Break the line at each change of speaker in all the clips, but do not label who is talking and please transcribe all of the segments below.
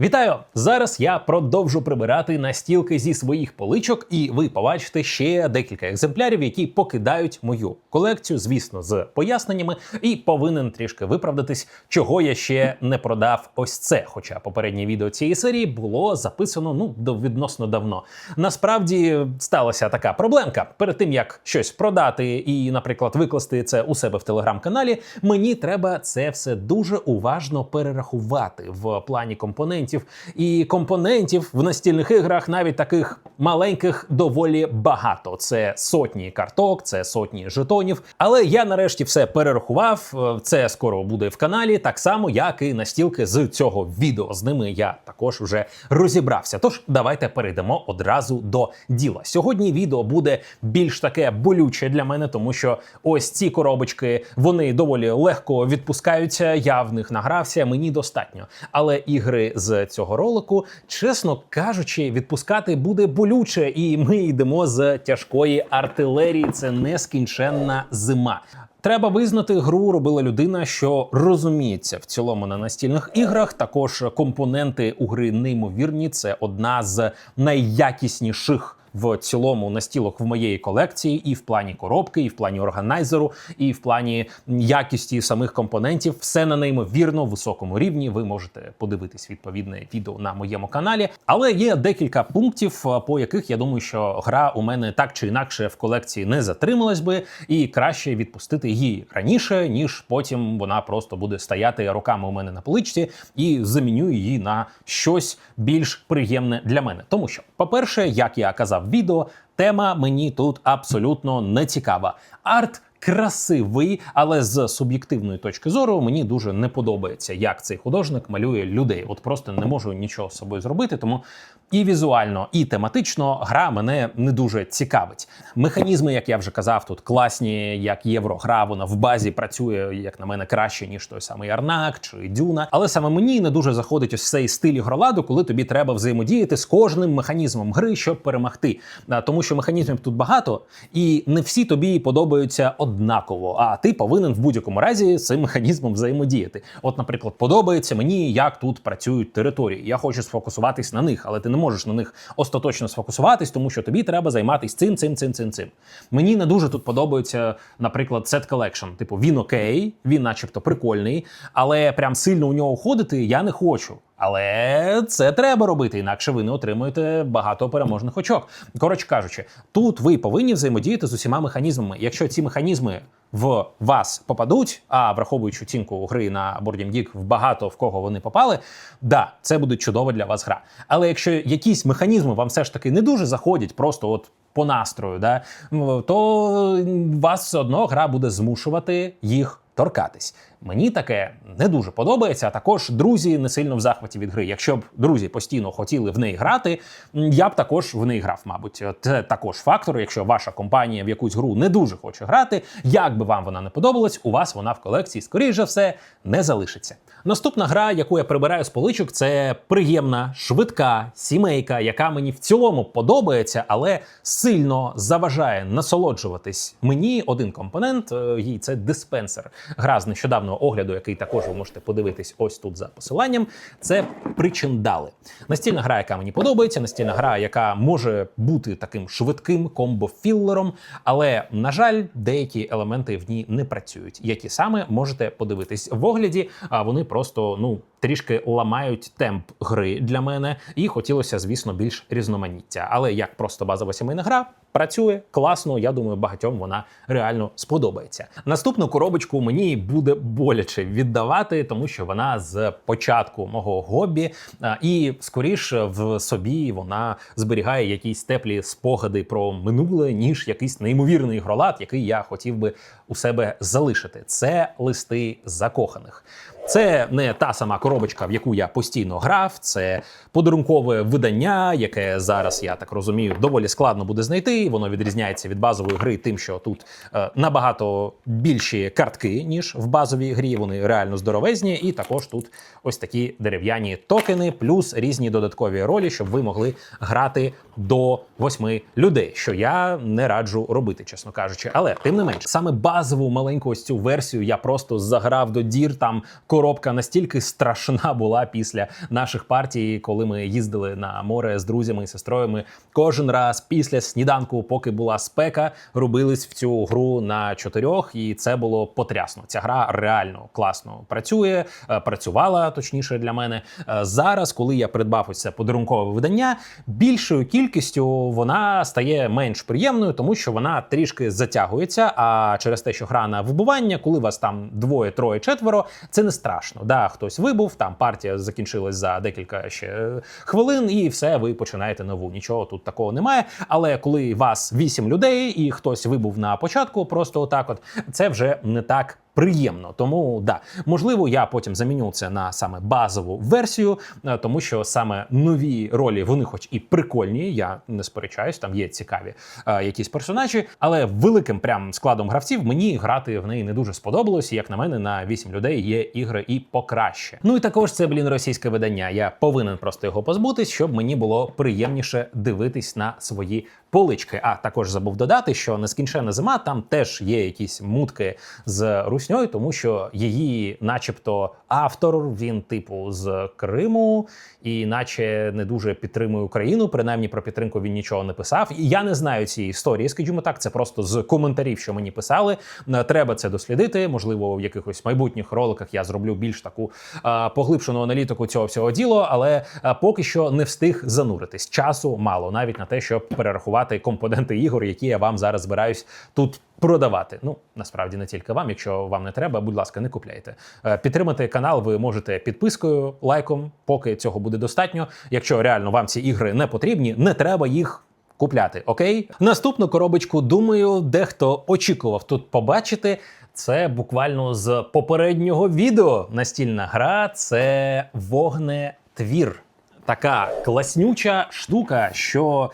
Вітаю! Зараз я продовжу прибирати настілки зі своїх поличок, і ви побачите ще декілька екземплярів, які покидають мою колекцію, звісно, з поясненнями, і повинен трішки виправдатись, чого я ще не продав. Ось це. Хоча попереднє відео цієї серії було записано ну до відносно давно. Насправді сталася така проблемка. Перед тим як щось продати і, наприклад, викласти це у себе в телеграм-каналі, мені треба це все дуже уважно перерахувати в плані компонентів. І компонентів в настільних іграх, навіть таких маленьких, доволі багато. Це сотні карток, це сотні жетонів. Але я нарешті все перерахував. Це скоро буде в каналі, так само, як і настілки з цього відео. З ними я також вже розібрався. Тож давайте перейдемо одразу до діла. Сьогодні відео буде більш таке болюче для мене, тому що ось ці коробочки вони доволі легко відпускаються. Я в них награвся, мені достатньо. Але ігри з цього ролику, чесно кажучи, відпускати буде болюче, і ми йдемо з тяжкої артилерії. Це нескінченна зима. Треба визнати, гру робила людина, що розуміється в цілому на настільних іграх. Також компоненти у гри неймовірні. Це одна з найякісніших. В цілому настілок в моєї колекції, і в плані коробки, і в плані органайзеру, і в плані якісті самих компонентів, все на неймовірно високому рівні. Ви можете подивитись відповідне відео на моєму каналі. Але є декілька пунктів, е, по яких я думаю, що гра у мене так чи інакше в колекції не затрималась би, і краще відпустити її раніше, ніж потім вона просто буде стояти роками у мене на поличці і заміню її на щось більш приємне для мене. Тому що, по-перше, як я казав відео, тема мені тут абсолютно не цікава. Арт красивий, але з суб'єктивної точки зору мені дуже не подобається, як цей художник малює людей. От просто не можу нічого з собою зробити, тому і візуально, і тематично гра мене не дуже цікавить. Механізми, як я вже казав, тут класні, як єврогра, вона в базі працює, як на мене, краще ніж той самий Арнак чи Дюна. Але саме мені не дуже заходить ось цей стиль ігроладу, коли тобі треба взаємодіяти з кожним механізмом гри, щоб перемогти. Тому що механізмів тут багато, і не всі тобі подобаються однаково. А ти повинен в будь-якому разі з цим механізмом взаємодіяти. От, наприклад, подобається мені, як тут працюють території. Я хочу сфокусуватись на них, але ти не можеш на них остаточно сфокусуватись, тому що тобі треба займатися цим, цим, цим, цим, цим. Мені не дуже тут подобається, наприклад, Set Collection. Типу, він окей, він, начебто, прикольний, але прям сильно у нього ходити я не хочу. Але це треба робити, інакше ви не отримуєте багато переможних очок. Коротше кажучи, тут ви повинні взаємодіяти з усіма механізмами. Якщо ці механізми в вас попадуть, а враховуючи оцінку гри на Board Game Geek, в багато в кого вони попали, да, це буде чудова для вас гра. Але якщо якісь механізми вам все ж таки не дуже заходять, просто от по настрою, да, то вас все одно гра буде змушувати їх торкатись. Мені таке не дуже подобається. А також друзі не сильно в захваті від гри. Якщо б друзі постійно хотіли в неї грати, я б також в неї грав. Мабуть, це також фактор. Якщо ваша компанія в якусь гру не дуже хоче грати, як би вам вона не подобалась, у вас вона в колекції, скоріш за все, не залишиться. Наступна гра, яку я прибираю з поличок, це приємна, швидка сімейка, яка мені в цілому подобається, але сильно заважає насолоджуватись мені один компонент. е, Їй це диспенсер. Гра з нещодавнього огляду, який також ви можете подивитись ось тут за посиланням. Це причиндали. Настільна гра, яка мені подобається, настільна гра, яка може бути таким швидким комбо-філлером, але на жаль, деякі елементи в ній не працюють. Які саме можете подивитись в огляді, а вони просто ну. Трішки ламають темп гри для мене, і хотілося, звісно, більш різноманіття. Але як просто базова сімейна гра працює класно. Я думаю, багатьом вона реально сподобається. Наступну коробочку мені буде боляче віддавати, тому що вона з початку мого хобі, і скоріше в собі вона зберігає якісь теплі спогади про минуле, ніж якийсь неймовірний ігролад, який я хотів би у себе залишити. Це листи закоханих. Це не та сама коробочка, в яку я постійно грав. Це подарункове видання, яке зараз я так розумію, доволі складно буде знайти. Воно відрізняється від базової гри, тим, що тут е, набагато більші картки ніж в базовій грі. Вони реально здоровезні, і також тут ось такі дерев'яні токени, плюс різні додаткові ролі, щоб ви могли грати до восьми людей, що я не раджу робити, чесно кажучи. Але тим не менш, саме базову маленьку ось цю версію я просто заграв до дір там коробка настільки страшна була після наших партій, коли ми їздили на море з друзями і сестрою. Кожен раз після сніданку, поки була спека, рубились в цю гру на чотирьох, і це було потрясно. Ця гра реально класно працює, е, працювала точніше для мене. Е, Зараз, коли я придбав ось це подарункове видання, більшою кількістю вона стає менш приємною, тому що вона трішки затягується. А через те, що гра на вибування, коли вас там двоє, троє, четверо, це не страшно. Да, хтось вибув, там партія закінчилась за декілька ще е, хвилин, і все, ви починаєте нову. Нічого тут такого немає. Але коли вас вісім людей і хтось вибув на початку, просто отак, от це вже не так. Приємно, тому да, можливо, я потім заміню це на саме базову версію, е, тому що саме нові ролі, вони, хоч і прикольні, я не сперечаюсь, там є цікаві е, якісь персонажі, але великим прям складом гравців мені грати в неї не дуже сподобалось. і, Як на мене, на 8 людей є ігри і покраще. Ну і також це блін російське видання. Я повинен просто його позбутись, щоб мені було приємніше дивитись на свої полички. А також забув додати, що нескінченна зима там теж є якісь мутки з русньою, тому що її, начебто, автор він, типу, з Криму, і наче не дуже підтримує Україну. Принаймні про підтримку він нічого не писав. І я не знаю цієї історії. Скажімо так, це просто з коментарів, що мені писали. Е, Треба це дослідити. Можливо, в якихось майбутніх роликах я зроблю більш таку е, поглибшену аналітику цього всього діло, але е, поки що не встиг зануритись. Часу мало навіть на те, щоб перерахувати компоненти ігор, які я вам зараз збираюсь тут. Продавати, ну насправді не тільки вам. Якщо вам не треба, будь ласка, не купляйте. Е, Підтримати канал ви можете підпискою, лайком, поки цього буде достатньо. Якщо реально вам ці ігри не потрібні, не треба їх. Купляти, окей, наступну коробочку. Думаю, дехто очікував тут побачити. Це буквально з попереднього відео. Настільна гра це вогнетвір. Така класнюча штука, що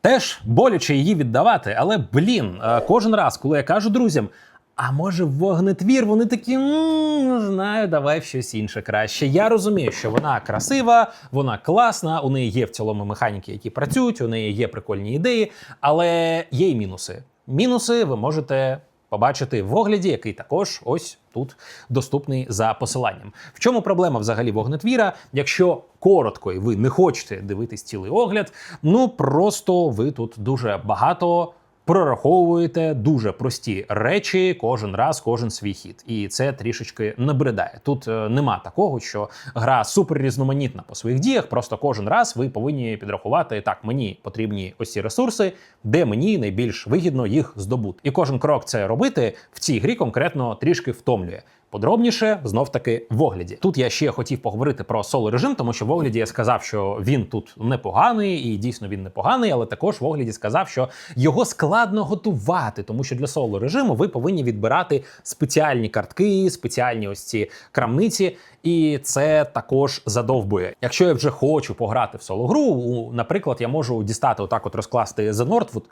Теж боляче її віддавати, але блін, е, кожен раз, коли я кажу друзям. А може вогнетвір, вони такі «М, не знаю, давай щось інше краще. Я розумію, що вона красива, вона класна, у неї є в цілому механіки, які працюють, у неї є прикольні ідеї, але є й мінуси. Мінуси ви можете побачити в огляді, який також ось тут доступний за посиланням. В чому проблема взагалі вогнетвіра? Якщо коротко і ви не хочете дивитись цілий огляд, ну просто ви тут дуже багато. Прораховуєте дуже прості речі кожен раз, кожен свій хід, і це трішечки набридає. Тут е, нема такого, що гра супер різноманітна по своїх діях. Просто кожен раз ви повинні підрахувати так. Мені потрібні ось ці ресурси, де мені найбільш вигідно їх здобути. І кожен крок це робити в цій грі конкретно трішки втомлює. Подробніше знов таки в огляді. Тут я ще хотів поговорити про соло режим, тому що в огляді я сказав, що він тут непоганий, і дійсно він непоганий, але також в огляді сказав, що його складно готувати, тому що для соло режиму ви повинні відбирати спеціальні картки, спеціальні ось ці крамниці. І це також задовбує. Якщо я вже хочу пограти в соло гру, наприклад, я можу дістати отак, от розкласти The Nordwood,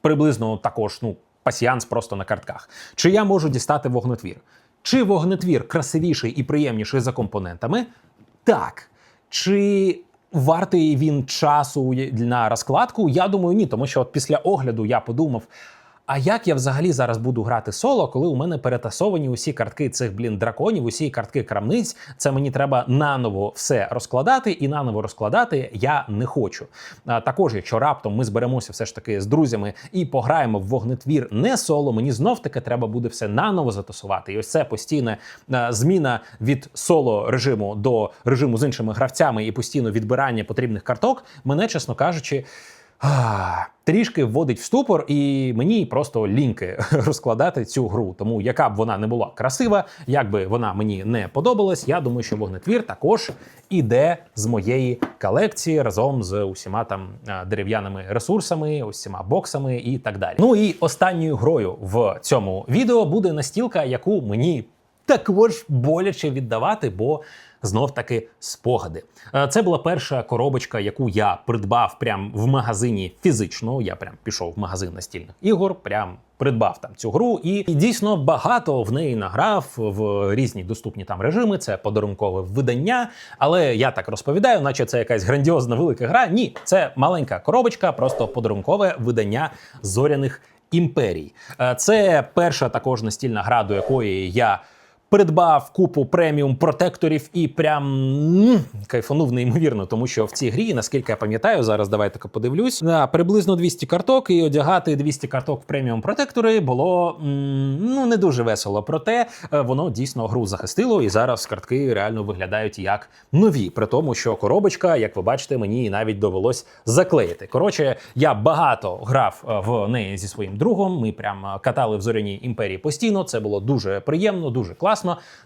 приблизно також, ну, пасіянс просто на картках. Чи я можу дістати вогнетвір? Чи вогнетвір красивіший і приємніший за компонентами? Так. Чи вартий він часу на розкладку? Я думаю, ні, тому що от після огляду я подумав. А як я взагалі зараз буду грати соло, коли у мене перетасовані усі картки цих блін драконів, усі картки крамниць? Це мені треба наново все розкладати, і наново розкладати я не хочу. А, також, якщо раптом ми зберемося все ж таки з друзями і пограємо в вогнетвір не соло, мені знов таки треба буде все наново затасувати. І ось це постійна зміна від соло режиму до режиму з іншими гравцями і постійно відбирання потрібних карток. Мене, чесно кажучи. Трішки вводить в ступор, і мені просто ліньки розкладати цю гру. Тому яка б вона не була красива, як би вона мені не подобалась, я думаю, що вогнетвір також іде з моєї колекції разом з усіма там дерев'яними ресурсами, усіма боксами і так далі. Ну і останньою грою в цьому відео буде настілка, яку мені також боляче віддавати, бо знов таки спогади. Е, Це була перша коробочка, яку я придбав прям в магазині фізично. Я прям пішов в магазин настільних ігор, прям придбав там цю гру, і, і дійсно багато в неї награв в різні доступні там режими. Це подарункове видання. Але я так розповідаю, наче це якась грандіозна велика гра. Ні, це маленька коробочка, просто подарункове видання зоряних імперій. Е, Це перша також настільна гра, до якої я Придбав купу преміум протекторів і прям кайфанув неймовірно, тому що в цій грі, наскільки я пам'ятаю, зараз давайте подивлюсь, на приблизно 200 карток і одягати 200 карток в преміум протектори було ну не дуже весело. Проте е, воно дійсно гру захистило, і зараз картки реально виглядають як нові. При тому, що коробочка, як ви бачите, мені навіть довелось заклеїти. Коротше, я багато грав е, в неї зі своїм другом. Ми прям е, катали в зоряній імперії постійно. Це було дуже приємно, дуже класно.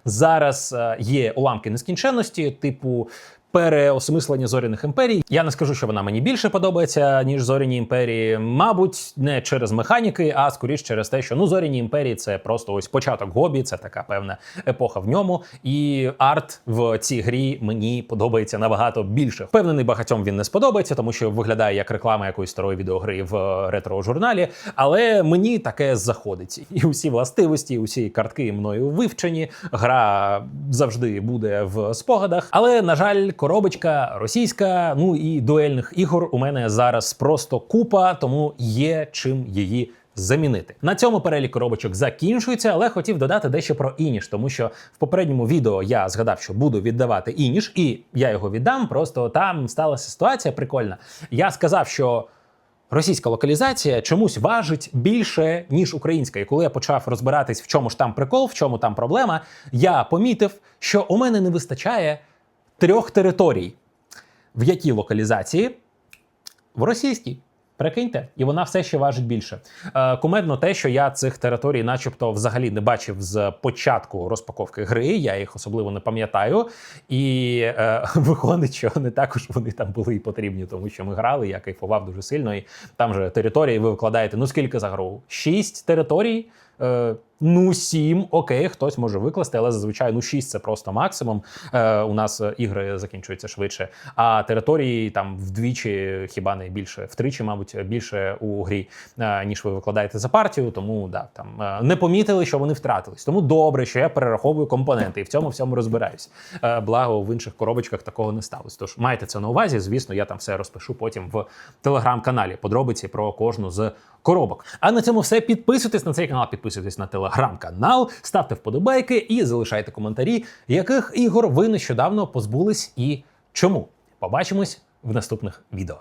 Зараз е, є уламки нескінченності, типу. Переосмислення зоряних імперій. Я не скажу, що вона мені більше подобається, ніж зоряні імперії. Мабуть, не через механіки, а скоріш через те, що ну зоряні імперії це просто ось початок гобі, це така певна епоха в ньому. І арт в цій грі мені подобається набагато більше. Впевнений, багатьом він не сподобається, тому що виглядає як реклама якоїсь старої відеогри в ретро-журналі. Але мені таке заходить. І усі властивості, усі картки мною вивчені. Гра завжди буде в спогадах. Але на жаль, коробочка російська, ну і дуельних ігор у мене зараз просто купа, тому є чим її. Замінити на цьому перелік коробочок закінчується, але хотів додати дещо про ініш, тому що в попередньому відео я згадав, що буду віддавати ініш, і я його віддам. Просто там сталася ситуація прикольна. Я сказав, що російська локалізація чомусь важить більше, ніж українська. І коли я почав розбиратись, в чому ж там прикол, в чому там проблема, я помітив, що у мене не вистачає трьох територій. В якій локалізації? В російській. Прикиньте, і вона все ще важить більше. Е, кумедно те, що я цих територій, начебто, взагалі не бачив з початку розпаковки гри. Я їх особливо не пам'ятаю. І е, виходить, що не також вони там були і потрібні, тому що ми грали, я кайфував дуже сильно. І там же території ви викладаєте. Ну скільки за гру? Шість територій. Е, ну, сім, окей, хтось може викласти, але зазвичай ну 6 це просто максимум. Е, у нас е, ігри закінчуються швидше. А території там вдвічі, хіба не більше, втричі, мабуть, більше у грі, е, ніж ви викладаєте за партію. Тому да, там е, не помітили, що вони втратились. Тому добре, що я перераховую компоненти і в цьому всьому розбираюсь. Е, благо в інших коробочках такого не сталося. Тож майте це на увазі. Звісно, я там все розпишу потім в телеграм-каналі. Подробиці про кожну з коробок. А на цьому все. Підписуйтесь на цей канал, підписуйтесь на телеграм-канал, ставте вподобайки і залишайте коментарі, яких ігор ви нещодавно позбулись і чому. Побачимось в наступних відео.